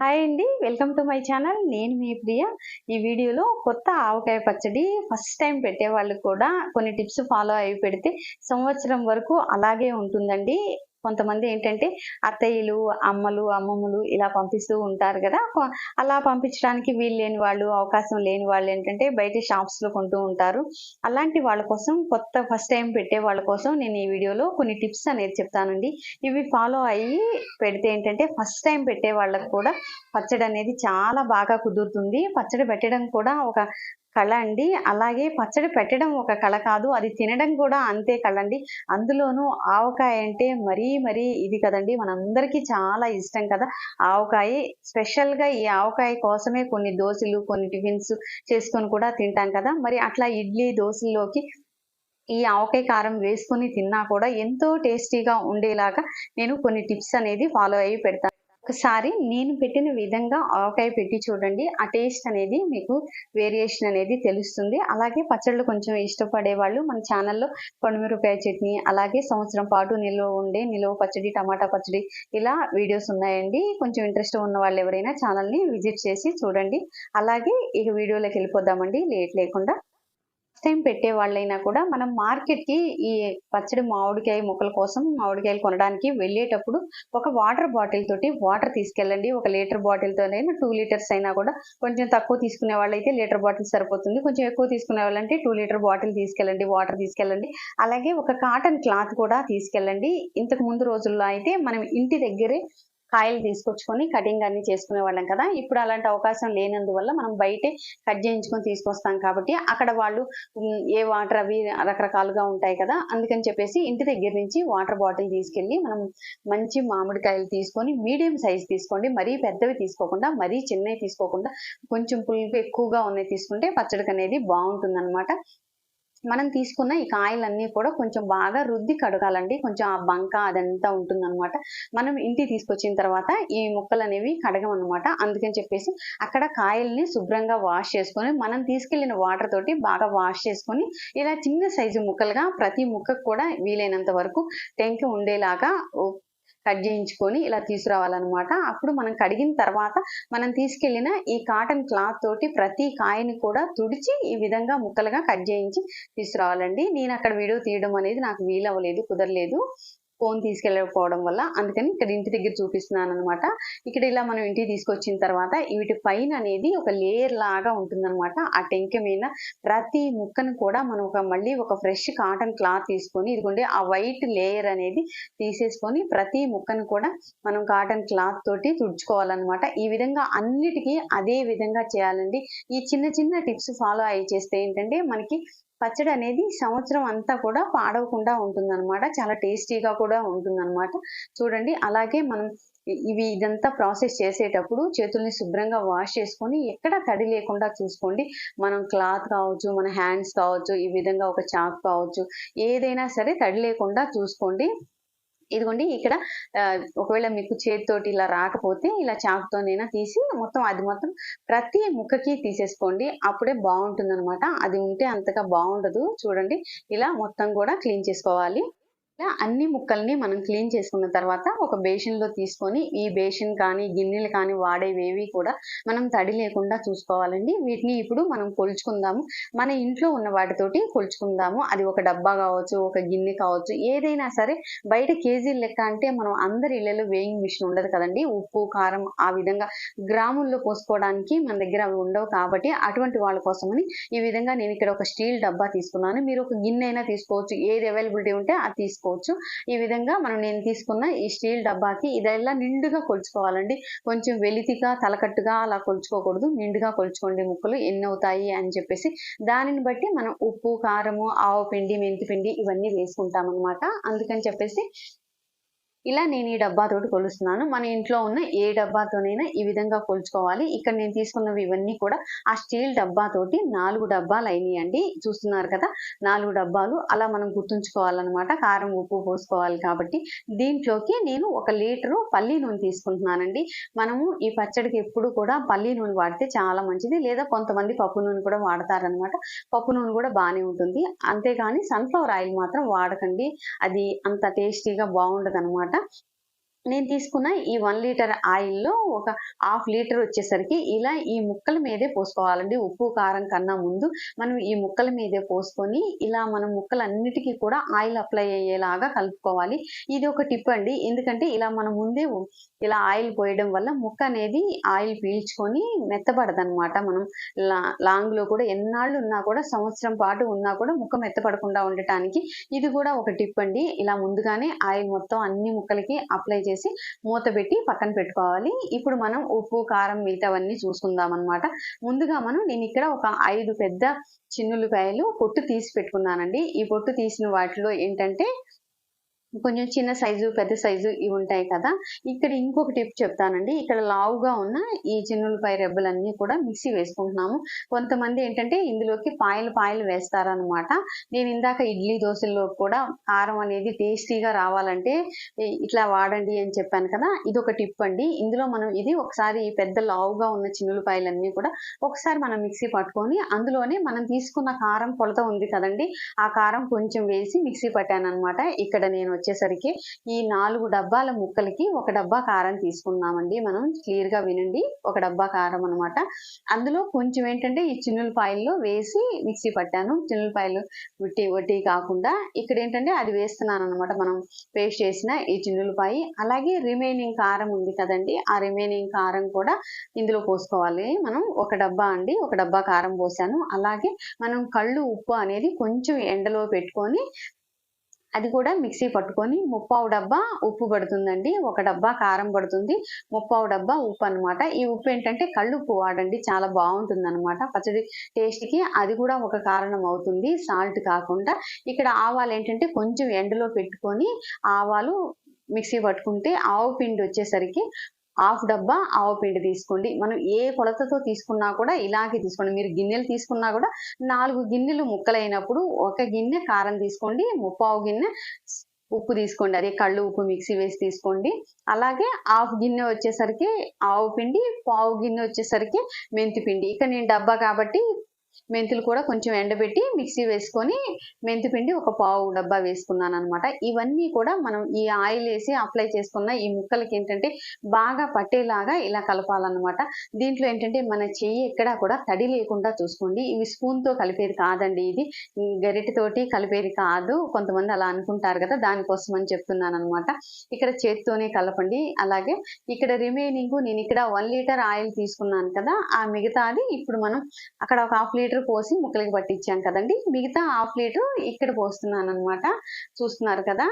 Hi అండి. Welcome to my channel. నేను మీ ప్రియ. ఈ వీడియోలో కొత్త ఆవకాయ పచ్చడి ఫస్ట్ టైం పెట్టే వాళ్ళు కూడా కొన్ని టిప్స్ ఫాలో అయి పెడితే సంవత్సరం వరకు అలాగే ఉంటుందండి. కొంతమంది ఏంటంటే అత్తయ్యలు అమ్మలు అమ్మమ్మలు ఇలా పంపిస్తూ ఉంటారు కదా. అలా పంపించడానికి వీలు లేని వాళ్ళు అవకాశం లేని వాళ్ళు ఏంటంటే బయట షాప్స్లో కొంటూ ఉంటారు. అలాంటి వాళ్ళ కోసం కొత్త ఫస్ట్ టైం పెట్టే వాళ్ళ కోసం నేను ఈ వీడియోలో కొన్ని టిప్స్ అనేది చెప్తానండి. ఇవి ఫాలో అయ్యి పెడితే ఏంటంటే ఫస్ట్ టైం పెట్టే వాళ్ళకు కూడా పచ్చడి అనేది చాలా బాగా కుదురుతుంది. పచ్చడి పెట్టడం కూడా ఒక కళ అండి. అలాగే పచ్చడి పెట్టడం ఒక కళ కాదు. అది తినడం కూడా అంతే కళ అండి అందులోనూ ఆవకాయ అంటే మరీ మరీ ఇది కదండి. మనందరికీ చాలా ఇష్టం కదా. ఆవకాయ స్పెషల్గా ఈ ఆవకాయ కోసమే కొన్ని దోశలు కొన్ని టిఫిన్స్ చేసుకొని కూడా తింటాం కదా. మరి అట్లా ఇడ్లీ దోశల్లోకి ఈ ఆవకాయ కారం వేసుకొని తిన్నా కూడా ఎంతో టేస్టీగా ఉండేలాగా నేను కొన్ని టిప్స్ అనేది ఫాలో అయ్యి పెడతాను. ఒకసారి నేను పెట్టిన విధంగా ఆవకాయ పెట్టి చూడండి. ఆ టేస్ట్ అనేది మీకు వేరియేషన్ అనేది తెలుస్తుంది. అలాగే పచ్చళ్ళు కొంచెం ఇష్టపడే వాళ్ళు మన ఛానల్లో కొండమిరపకాయ చట్నీ అలాగే సంవత్సరం పాటు నిల్వ ఉండే నిల్వ పచ్చడి టమాటా పచ్చడి ఇలా వీడియోస్ ఉన్నాయండి. కొంచెం ఇంట్రెస్ట్ ఉన్న వాళ్ళు ఎవరైనా ఛానల్ని విజిట్ చేసి చూడండి. అలాగే ఇక వీడియోలోకి వెళ్ళిపోదామండి. లేట్ లేకుండా టైం పెట్టే వాళ్ళైనా కూడా మనం మార్కెట్కి ఈ పచ్చడి మామిడికాయ ముక్కల కోసం మామిడికాయలు కొనడానికి వెళ్ళేటప్పుడు ఒక వాటర్ బాటిల్ తోటి వాటర్ తీసుకెళ్ళండి. ఒక లీటర్ బాటిల్ తోనైనా టూ లీటర్స్ అయినా కూడా కొంచెం తక్కువ తీసుకునే వాళ్ళైతే లీటర్ బాటిల్ సరిపోతుంది. కొంచెం ఎక్కువ తీసుకునే వాళ్ళంటే టూ లీటర్ బాటిల్ తీసుకెళ్ళండి వాటర్ తీసుకెళ్ళండి. అలాగే ఒక కాటన్ క్లాత్ కూడా తీసుకెళ్ళండి. ఇంతకు ముందు రోజుల్లో అయితే మనం ఇంటి దగ్గరే కాయలు తీసుకొచ్చుకొని కటింగ్ అన్ని చేసుకునే వాళ్ళం కదా. ఇప్పుడు అలాంటి అవకాశం లేనందువల్ల మనం బయటే కట్ చేయించుకొని తీసుకొస్తాం కాబట్టి అక్కడ వాళ్ళు ఏ వాటర్ అవి రకరకాలుగా ఉంటాయి కదా. అందుకని చెప్పేసి ఇంటి దగ్గర నుంచి వాటర్ బాటిల్ తీసుకెళ్ళి మనం మంచి మామిడికాయలు తీసుకొని మీడియం సైజ్ తీసుకోండి. మరీ పెద్దవి తీసుకోకుండా మరీ చిన్నవి తీసుకోకుండా కొంచెం పులుపు ఎక్కువగా ఉన్నవి తీసుకుంటే పచ్చడికి అనేది బాగుంటుంది మనం తీసుకున్న ఈ కాయలన్నీ కూడా కొంచెం బాగా రుద్ది కడగాలండి. కొంచెం ఆ బంక అదంతా ఉంటుందన్నమాట. మనం ఇంటికి తీసుకొచ్చిన తర్వాత ఈ ముక్కలు అనేవి కడగమన్నమాట. అందుకని చెప్పేసి అక్కడ కాయల్ని శుభ్రంగా వాష్ చేసుకొని మనం తీసుకెళ్ళిన వాటర్ తోటి బాగా వాష్ చేసుకొని ఇలా చిన్న సైజు ముక్కలుగా ప్రతి ముక్కకు కూడా వీలైనంత వరకు టెంక ఉండేలాగా కట్ చేయించుకొని ఇలా తీసుకురావాలన్నమాట. అప్పుడు మనం కడిగిన తర్వాత మనం తీసుకెళ్ళిన ఈ కాటన్ క్లాత్ తోటి ప్రతి కాయని కూడా తుడిచి ఈ విధంగా ముక్కలుగా కట్ చేయించి తీసుకురావాలండి. నేను అక్కడ వీడియో తీయడం అనేది నాకు వీలవ్వలేదు కుదరలేదు. ఫోన్ తీసుకెళ్ళకపోవడం వల్ల అందుకని ఇక్కడ ఇంటి దగ్గర చూపిస్తున్నాను అనమాట ఇక్కడ ఇలా మనం ఇంటికి తీసుకొచ్చిన తర్వాత వీటి పైన అనేది ఒక లేయర్ లాగా ఉంటుందన్నమాట. ఆ టెంక మీద ప్రతి ముక్కను కూడా మనం ఒక మళ్ళీ ఒక ఫ్రెష్ కాటన్ క్లాత్ తీసుకొని ఇదిగోండి ఆ వైట్ లేయర్ అనేది తీసేసుకొని ప్రతి ముక్కను కూడా మనం కాటన్ క్లాత్ తోటి తుడుచుకోవాలన్నమాట. ఈ విధంగా అన్నిటికీ అదే విధంగా చేయాలండి. ఈ చిన్న చిన్న టిప్స్ ఫాలో అయ్యి చేస్తే ఏంటంటే మనకి పచ్చడి అనేది సంవత్సరం అంతా కూడా పాడవకుండా ఉంటుందన్నమాట. చాలా టేస్టీగా కూడా ఉంటుందన్నమాట. చూడండి అలాగే మనం ఇవి ఇదంతా ప్రాసెస్ చేసేటప్పుడు చేతుల్ని శుభ్రంగా వాష్ చేసుకొని ఎక్కడ తడి లేకుండా చూసుకోండి. మనం క్లాత్ కావచ్చు మన హ్యాండ్స్ కావచ్చు ఈ విధంగా ఒక చాక్ కావచ్చు ఏదైనా సరే తడి లేకుండా చూసుకోండి. ఇదిగోండి ఇక్కడ ఒకవేళ మీకు చేతితోటి ఇలా రాకపోతే ఇలా చాకుతోనైనా తీసి మొత్తం అది మొత్తం ప్రతి ముక్కకి తీసేసుకోండి. అప్పుడే బాగుంటుంది అది ఉంటే అంతగా బాగుండదు. చూడండి ఇలా మొత్తం కూడా క్లీన్ చేసుకోవాలి. ఇలా అన్ని ముక్కల్ని మనం క్లీన్ చేసుకున్న తర్వాత ఒక బేసిన్లో తీసుకొని ఈ బేసిన్ కానీ గిన్నెలు కానీ వాడేవేవి కూడా మనం తడి లేకుండా చూసుకోవాలండి. వీటిని ఇప్పుడు మనం కొలుచుకుందాము. మన ఇంట్లో ఉన్న వాటితోటి కొలుచుకుందాము. అది ఒక డబ్బా కావచ్చు ఒక గిన్నె కావచ్చు ఏదైనా సరే బయట కేజీలు లెక్క అంటే మనం అందరి ఇళ్ళలో వేయింగ్ మిషన్ ఉండదు కదండి. ఉప్పు కారం ఆ విధంగా గ్రాముల్లో పోసుకోవడానికి మన దగ్గర అవి ఉండవు కాబట్టి అటువంటి వాళ్ళ కోసమని ఈ విధంగా నేను ఇక్కడ ఒక స్టీల్ డబ్బా తీసుకున్నాను. మీరు ఒక గిన్నె అయినా తీసుకోవచ్చు. ఏది అవైలబిలిటీ ఉంటే అది తీసుకోవచ్చు. ఈ విధంగా మనం నేను తీసుకున్న ఈ స్టీల్ డబ్బాకి ఇదెల్లా నిండుగా కొలుచుకోవాలండి. కొంచెం వెలితిగా తలకట్టుగా అలా కొలుచుకోకూడదు. నిండుగా కొలుచుకోండి ముక్కలు. ఎన్ని అవుతాయి అని చెప్పేసి దానిని బట్టి మనం ఉప్పు కారము ఆవు పిండి మెంతి పిండి ఇవన్నీ వేసుకుంటాం అనమాట అందుకని చెప్పేసి ఇలా నేను ఈ డబ్బాతోటి కొలుస్తున్నాను. మన ఇంట్లో ఉన్న ఏ డబ్బాతోనైనా ఈ విధంగా కొలుచుకోవాలి. ఇక్కడ నేను తీసుకున్నవి ఇవన్నీ కూడా ఆ స్టీల్ డబ్బాతోటి నాలుగు డబ్బాలు అయినాయి అండి చూస్తున్నారు కదా నాలుగు డబ్బాలు. అలా మనం గుర్తుంచుకోవాలన్నమాట. కారం ఉప్పు పోసుకోవాలి కాబట్టి. దీంట్లోకి నేను ఒక లీటరు పల్లి నూనె తీసుకుంటున్నానండి. మనము ఈ పచ్చడికి ఎప్పుడు కూడా పల్లి నూనె వాడితే చాలా మంచిది. లేదా కొంతమంది పప్పు నూనె కూడా వాడతారనమాట పప్పు నూనె కూడా బాగానే ఉంటుంది. అంతేగాని సన్ఫ్లవర్ ఆయిల్ మాత్రం వాడకండి. అది అంత టేస్టీగా బాగుండదు అనమాట plata నేను తీసుకున్న ఈ వన్ లీటర్ ఆయిల్లో ఒక హాఫ్ లీటర్ వచ్చేసరికి ఇలా ఈ ముక్కల మీదే పోసుకోవాలండి. ఉప్పు కారం కన్నా ముందు మనం ఈ ముక్కల మీదే పోసుకొని ఇలా మనం ముక్కలన్నిటికీ కూడా ఆయిల్ అప్లై అయ్యేలాగా కలుపుకోవాలి. ఇది ఒక టిప్ అండి. ఎందుకంటే ఇలా మనం ముందే ఇలా ఆయిల్ పోయడం వల్ల ముక్క అనేది ఆయిల్ పీల్చుకొని మెత్తపడదనమాట మనం లా కూడా ఎన్నాళ్ళు ఉన్నా కూడా సంవత్సరం పాటు ఉన్నా కూడా ముక్క మెత్తపడకుండా ఉండటానికి ఇది కూడా ఒక టిప్ అండి. ఇలా ముందుగానే ఆయిల్ మొత్తం అన్ని ముక్కలకి అప్లై చేసి మూత పెట్టి పక్కన పెట్టుకోవాలి. ఇప్పుడు మనం ఉప్పు కారం మిగతావన్నీ చూసుకుందాం అనమాట ముందుగా మనం నేను ఇక్కడ ఒక ఐదు పెద్ద చిన్నులకాయలు పొట్టు తీసి పెట్టుకున్నానండి. ఈ పొట్టు తీసిన వాటిలో ఏంటంటే కొంచెం చిన్న సైజు పెద్ద సైజు ఇవి ఉంటాయి కదా. ఇక్కడ ఇంకొక టిప్ చెప్తానండి. ఇక్కడ లావుగా ఉన్న ఈ చిన్నులపై రెబ్బలన్నీ కూడా మిక్సీ వేసుకుంటున్నాము. కొంతమంది ఏంటంటే ఇందులోకి పాయలు పాయలు వేస్తారనమాట నేను ఇందాక ఇడ్లీ దోశల్లో కూడా కారం అనేది టేస్టీగా రావాలంటే ఇట్లా వాడండి అని చెప్పాను కదా. ఇది ఒక టిప్ అండి. ఇందులో మనం ఇది ఒకసారి పెద్ద లావుగా ఉన్న చిన్నులపాయలన్నీ కూడా ఒకసారి మనం మిక్సీ పట్టుకొని అందులోనే మనం తీసుకున్న కారం కొలత ఉంది కదండి. ఆ కారం కొంచెం వేసి మిక్సీ పట్టాను అనమాట ఇక్కడ నేను వచ్చేసరికి ఈ నాలుగు డబ్బాల ముక్కలకి ఒక డబ్బా కారం తీసుకున్నామండి మనం క్లియర్గా వినండి. ఒక డబ్బా కారం అనమాట అందులో కొంచెం ఏంటంటే ఈ చిన్నులపాయల్లో వేసి మిక్సీ పట్టాను. చిన్నులపాయలు వట్టి వట్టి కాకుండా ఇక్కడ ఏంటంటే అది వేస్తున్నాను అనమాట మనం పేస్ట్ చేసిన ఈ చిన్నులపాయ. అలాగే రిమైనింగ్ కారం ఉంది కదండి. ఆ రిమైనింగ్ కారం కూడా ఇందులో పోసుకోవాలి. మనం ఒక డబ్బా అండి. ఒక డబ్బా కారం పోసాను. అలాగే మనం కళ్ళు ఉప్పు అనేది కొంచెం ఎండలో పెట్టుకొని అది కూడా మిక్సీ పట్టుకొని ముప్పావు డబ్బా ఉప్పు పడుతుందండి. ఒక డబ్బా కారం పడుతుంది. ముప్పావు డబ్బా ఉప్పు అనమాట ఈ ఉప్పు ఏంటంటే కళ్ళు ఉప్పు వాడండి. చాలా బాగుంటుంది అనమాట పచ్చడి టేస్ట్కి అది కూడా ఒక కారణం అవుతుంది. సాల్ట్ కాకుండా ఇక్కడ ఆవాలు ఏంటంటే కొంచెం ఎండలో పెట్టుకొని ఆవాలు మిక్సీ పట్టుకుంటే ఆవు పిండి వచ్చేసరికి హాఫ్ డబ్బా ఆవు పిండి తీసుకోండి. మనం ఏ కొలతతో తీసుకున్నా కూడా ఇలాగే తీసుకోండి. మీరు గిన్నెలు తీసుకున్నా కూడా నాలుగు గిన్నెలు ముక్కలైనప్పుడు ఒక గిన్నె కారం తీసుకోండి. ముప్పావు గిన్నె ఉప్పు తీసుకోండి. అదే కళ్ళు ఉప్పు మిక్సీ వేసి తీసుకోండి. అలాగే హాఫ్ గిన్నె వచ్చేసరికి ఆవు పిండి పావు గిన్నె వచ్చేసరికి మెంతి పిండి. ఇక్కడ నేను డబ్బా కాబట్టి మెంతులు కూడా కొంచెం ఎండబెట్టి మిక్సీ వేసుకొని మెంతి పిండి ఒక పావు డబ్బా వేసుకున్నాను అనమాట ఇవన్నీ కూడా మనం ఈ ఆయిల్ వేసి అప్లై చేసుకున్న ఈ ముక్కలకి ఏంటంటే బాగా పట్టేలాగా ఇలా కలపాలన్నమాట. దీంట్లో ఏంటంటే మన చెయ్యి ఎక్కడా కూడా తడి లేకుండా చూసుకోండి. ఇవి స్పూన్తో కలిపేది కాదండి ఇది. గరిటతోటి కలిపేది కాదు. కొంతమంది అలా అనుకుంటారు కదా దానికోసం అని చెప్తున్నాను అనమాట ఇక్కడ చేతితోనే కలపండి. అలాగే ఇక్కడ రిమైనింగ్ నేను ఇక్కడ వన్ లీటర్ ఆయిల్ తీసుకున్నాను కదా ఆ మిగతాది ఇప్పుడు మనం అక్కడ ఒక హాఫ్ లీటర్ లీటర్ పోసి ముక్కలకి పట్టించాం కదండి. మిగతా హాఫ్ లీటర్ ఇక్కడ పోస్తున్నాను అనమాట చూస్తున్నారు కదా?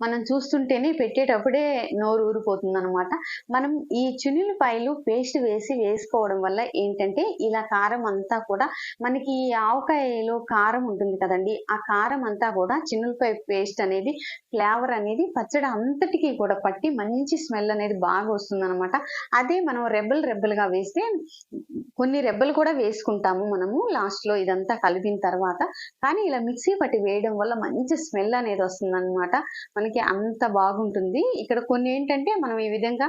మనం చూస్తుంటేనే పెట్టేటప్పుడే నోరు ఊరిపోతుంది అనమాట మనం ఈ చున్నులపాయలు పేస్ట్ వేసి వేసుకోవడం వల్ల ఏంటంటే ఇలా కారం అంతా కూడా మనకి ఈ ఆవకాయలో కారం ఉంటుంది కదండి. ఆ కారం అంతా కూడా చిన్నులపాయ పేస్ట్ అనేది ఫ్లేవర్ అనేది పచ్చడి అంతటికీ కూడా పట్టి మంచి స్మెల్ అనేది బాగా వస్తుంది అనమాట అదే మనం రెబ్బలు రెబ్బలుగా వేస్తే కొన్ని రెబ్బలు కూడా వేసుకుంటాము మనము లాస్ట్లో ఇదంతా కలిపిన తర్వాత. కానీ ఇలా మిక్సీ పట్టి వేయడం వల్ల మంచి స్మెల్ అనేది వస్తుంది అనమాట మనకి అంత బాగుంటుంది. ఇక్కడ కొన్ని ఏంటంటే మనం ఈ విధంగా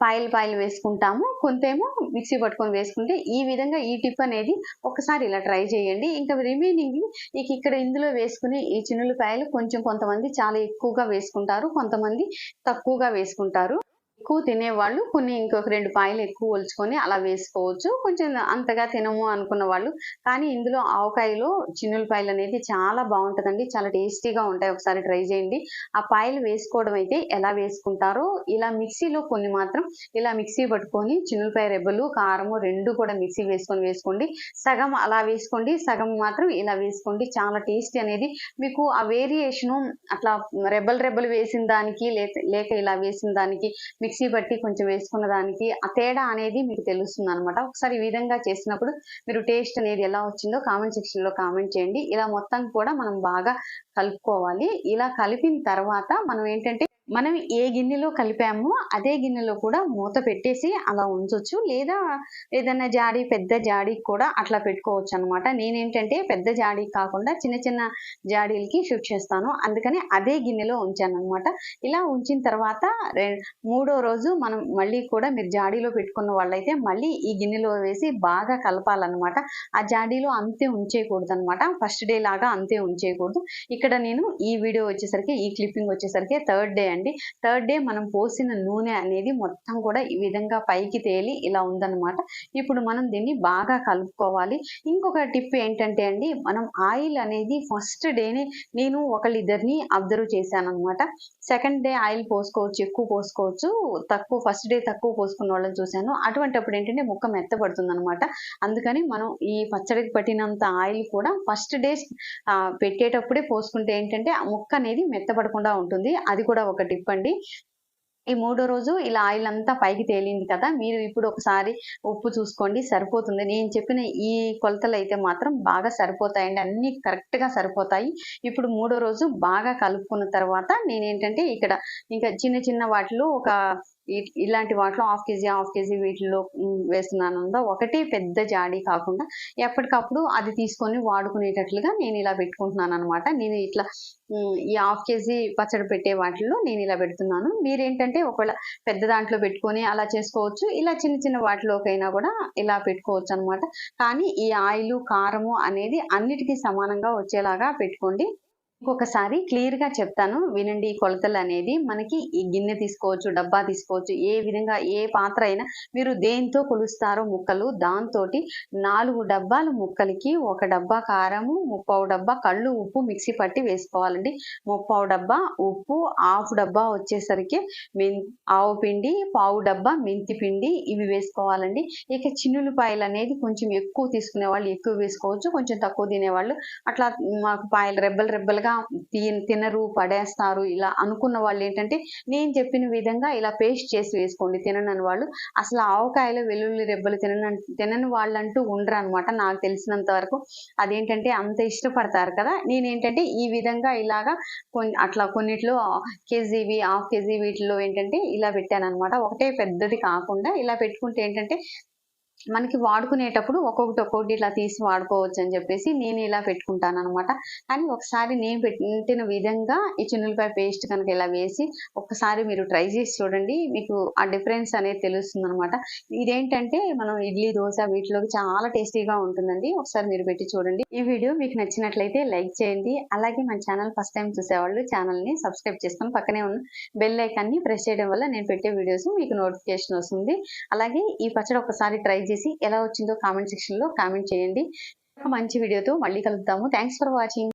పాయలు పాయలు వేసుకుంటాము. కొంతేమో మిక్సీ పట్టుకొని వేసుకుంటే ఈ విధంగా ఈ టిప్ అనేది ఒకసారి ఇలా ట్రై చేయండి. ఇంకా రిమైనింగ్ ఇక ఇక్కడ ఇందులో వేసుకునే ఈ చిన్నులకాయలు కొంచెం కొంతమంది చాలా ఎక్కువగా వేసుకుంటారు కొంతమంది తక్కువగా వేసుకుంటారు. ఎక్కువ తినేవాళ్ళు కొన్ని ఇంకొక రెండు పాయలు ఎక్కువ ఒలుచుకొని అలా వేసుకోవచ్చు. కొంచెం అంతగా తినము అనుకున్న వాళ్ళు. కానీ ఇందులో ఆవకాయలో చిన్నులపాయలు అనేది చాలా బాగుంటుందండి. చాలా టేస్టీగా ఉంటాయి. ఒకసారి ట్రై చేయండి. ఆ పాయలు వేసుకోవడం అయితే ఎలా వేసుకుంటారో ఇలా మిక్సీలో కొన్ని మాత్రం ఇలా మిక్సీ పట్టుకొని చిన్నులపాయ రెబ్బలు కారము రెండు కూడా మిక్సీ వేసుకొని వేసుకోండి. సగం అలా వేసుకోండి. సగం మాత్రం ఇలా వేసుకోండి. చాలా టేస్టీ అనేది. మీకు ఆ వేరియేషను అట్లా రెబ్బలు రెబ్బలు వేసిన దానికి లేక ఇలా వేసిన దానికి మీకు మిక్సీ బట్టి కొంచెం వేసుకున్న దానికి ఆ తేడా అనేది మీకు తెలుస్తుంది అనమాట ఒకసారి ఈ విధంగా చేసినప్పుడు మీరు టేస్ట్ అనేది ఎలా వచ్చిందో కామెంట్ సెక్షన్లో కామెంట్ చేయండి. ఇలా మొత్తం కూడా మనం బాగా కలుపుకోవాలి. ఇలా కలిపిన తర్వాత మనం ఏంటంటే మనం ఏ గిన్నెలో కలిపామో అదే గిన్నెలో కూడా మూత పెట్టేసి అలా ఉంచవచ్చు లేదా ఏదైనా జాడీ పెద్ద జాడీ కూడా అట్లా పెట్టుకోవచ్చు అనమాట నేనేంటంటే పెద్ద జాడీ కాకుండా చిన్న చిన్న జాడీలకి షిఫ్ట్ చేస్తాను. అందుకని అదే గిన్నెలో ఉంచాను అనమాట ఇలా ఉంచిన తర్వాత రె- మూడో రోజు మనం మళ్ళీ కూడా మీరు జాడీలో పెట్టుకున్న వాళ్ళైతే మళ్ళీ ఈ గిన్నెలో వేసి బాగా కలపాలన్నమాట. ఆ జాడీలో అంతే ఉంచేయకూడదు అనమాట ఫస్ట్ డే లాగా అంతే ఉంచేయకూడదు. ఇక ఇక్కడ నేను ఈ వీడియో వచ్చేసరికి ఈ క్లిప్పింగ్ వచ్చేసరికి థర్డ్ డే అండి. థర్డ్ డే మనం పోసిన నూనె అనేది మొత్తం కూడా ఈ విధంగా పైకి తేలి ఇలా ఉందన్నమాట. ఇప్పుడు మనం దీన్ని బాగా కలుపుకోవాలి. ఇంకొక టిప్ ఏంటంటే అండి మనం ఆయిల్ అనేది ఫస్ట్ డేనే నేను ఒకళ్ళిద్దరిని అబ్జర్వ్ చేశాను అనమాట సెకండ్ డే ఆయిల్ పోసుకోవచ్చు ఎక్కువ పోసుకోవచ్చు తక్కువ ఫస్ట్ డే తక్కువ పోసుకున్న వాళ్ళని చూశాను. అటువంటిప్పుడు ఏంటంటే ముక్క మెత్తపడుతుంది అనమాట అందుకని మనం ఈ పచ్చడికి పట్టినంత ఆయిల్ కూడా ఫస్ట్ డే పెట్టేటప్పుడే పోసుకుంటే ఏంటంటే ఆ ముక్క అనేది మెత్తపడకుండా ఉంటుంది. అది కూడా ఒక టిప్ అండి. ఈ మూడో రోజు ఇలా ఆయిల్ అంతా పైకి తేలింది కదా మీరు ఇప్పుడు ఒకసారి ఉప్పు చూసుకోండి సరిపోతుంది. నేను చెప్పిన ఈ కొలతలు అయితే మాత్రం బాగా సరిపోతాయండి. అన్ని కరెక్ట్గా సరిపోతాయి. ఇప్పుడు మూడో రోజు బాగా కలుపుకున్న తర్వాత నేనేంటంటే ఇక్కడ ఇంకా చిన్న చిన్న వాటిలో ఒక ఇలాంటి వాటిలో హాఫ్ కేజీ హాఫ్ కేజీ వీటిలో వేస్తున్నాను ఒకటి పెద్ద జాడీ కాకుండా ఎప్పటికప్పుడు అది తీసుకొని వాడుకునేటట్లుగా నేను ఇలా పెట్టుకుంటున్నాను అనమాట నేను ఇట్లా ఈ హాఫ్ కేజీ పచ్చడి పెట్టే వాటిల్లో నేను ఇలా పెడుతున్నాను. మీరేంటంటే ఒకవేళ పెద్ద దాంట్లో పెట్టుకొని అలా చేసుకోవచ్చు ఇలా చిన్న చిన్న వాటిలోకైనా కూడా ఇలా పెట్టుకోవచ్చు అనమాట కానీ ఈ ఆయిల్ కారము అనేది అన్నిటికీ సమానంగా వచ్చేలాగా పెట్టుకోండి. ఇంకొకసారి క్లియర్గా చెప్తాను వినండి కొలతలు అనేది. మనకి ఈ గిన్నె తీసుకోవచ్చు డబ్బా తీసుకోవచ్చు ఏ విధంగా ఏ పాత్ర అయినా మీరు దేంతో కొలుస్తారో ముక్కలు దాంతో నాలుగు డబ్బాలు ముక్కలకి ఒక డబ్బా కారము ముప్పావు డబ్బా కళ్ళు ఉప్పు మిక్సీ పట్టి వేసుకోవాలండి. ముప్పావు డబ్బా ఉప్పు హాఫ్ డబ్బా వచ్చేసరికి మెన్ ఆవు పిండి పావు డబ్బా మెంతి పిండి ఇవి వేసుకోవాలండి. ఇక చిన్నులపాయలు అనేది కొంచెం ఎక్కువ తీసుకునే వాళ్ళు ఎక్కువ వేసుకోవచ్చు కొంచెం తక్కువ తినేవాళ్ళు. అట్లా మాకు పాయలు రెబ్బలు రెబ్బలుగా ఇలా తినరు పడేస్తారు ఇలా అనుకున్న వాళ్ళు ఏంటంటే నేను చెప్పిన విధంగా ఇలా పేస్ట్ చేసి వేసుకోండి తినని వాళ్ళు. అసలు ఆవకాయలు వెల్లుల్లి రెబ్బలు తినని తినని వాళ్ళంటూ ఉండరు అనమాట నాకు తెలిసినంత వరకు. అదేంటంటే అంత ఇష్టపడతారు కదా. నేనేంటంటే ఈ విధంగా ఇలాగా కొన్ని అట్లా కొన్నిట్లో కేజీవి హాఫ్ కేజీ వీటిలో ఏంటంటే ఇలా పెట్టాను అనమాట ఒకటే పెద్దది కాకుండా ఇలా పెట్టుకుంటే ఏంటంటే మనకి వాడుకునేటప్పుడు ఒక్కొక్కటి ఒక్కొక్కటి ఇట్లా తీసి వాడుకోవచ్చు అని చెప్పేసి నేను ఇలా పెట్టుకుంటాను అనమాట కానీ ఒకసారి నేను పెట్టిన విధంగా ఈ చిన్నులపాయ పేస్ట్ కనుక ఇలా వేసి ఒక్కసారి మీరు ట్రై చేసి చూడండి. మీకు ఆ డిఫరెన్స్ అనేది తెలుస్తుంది అనమాట ఇదేంటంటే మనం ఇడ్లీ దోశ వీటిలోకి చాలా టేస్టీగా ఉంటుందండి. ఒకసారి మీరు పెట్టి చూడండి. ఈ వీడియో మీకు నచ్చినట్లయితే లైక్ చేయండి. అలాగే మన ఛానల్ ఫస్ట్ టైం చూసేవాళ్ళు ఛానల్ని సబ్స్క్రైబ్ చేసుకొని పక్కనే ఉన్న బెల్ ఐకాన్ని ప్రెస్ చేయడం వల్ల నేను పెట్టే వీడియోస్ మీకు నోటిఫికేషన్ వస్తుంది. అలాగే ఈ పచ్చడి ఒకసారి ట్రై చేసి ఎలా వచ్చిందో కామెంట్ సెక్షన్లో కామెంట్ చేయండి. ఒక మంచి వీడియోతో మళ్ళీ కలుద్దాము. Thanks for watching